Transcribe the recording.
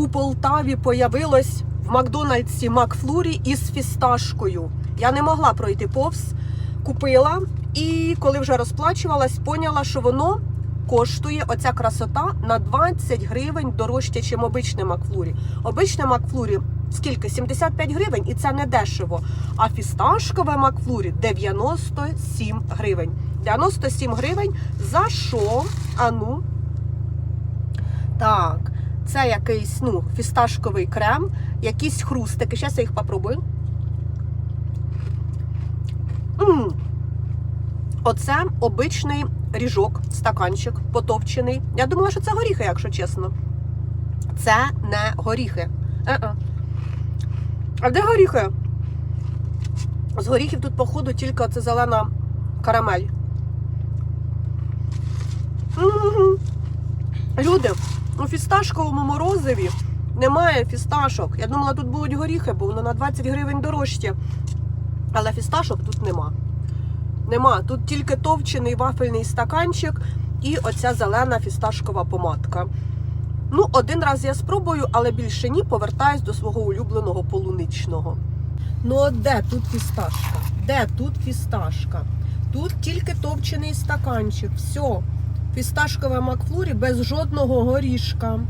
у Полтаві появилось в Макдональдсі Макфлурі із фісташкою. Я не могла пройти повз, купила і коли вже розплачувалась, поняла, що воно коштує оця красота на 20 гривень дорожче, ніж обичне Макфлурі. Обичне Макфлурі скільки? 75 гривень, і це не дешево. А фісташкове Макфлурі 97 гривень. 97 гривень за що? А ну. Так, це якийсь ну, фісташковий крем, якісь хрустики. Зараз я їх попробую. м Оце обичний ріжок, стаканчик потовчений. Я думала, що це горіхи, якщо чесно. Це не горіхи. Е-е. А де горіхи? З горіхів тут, походу, тільки оце зелена карамель. М-м-м. Люди, у фісташковому морозиві немає фісташок. Я думала, тут будуть горіхи, бо воно на 20 гривень дорожче. Але фісташок тут нема. Нема. Тут тільки товчений вафельний стаканчик і оця зелена фісташкова помадка. Ну, один раз я спробую, але більше ні, повертаюсь до свого улюбленого полуничного. Ну, от де тут фісташка? Де тут фісташка? Тут тільки товчений стаканчик. Все. Фісташкове Макфлурі без жодного горішка.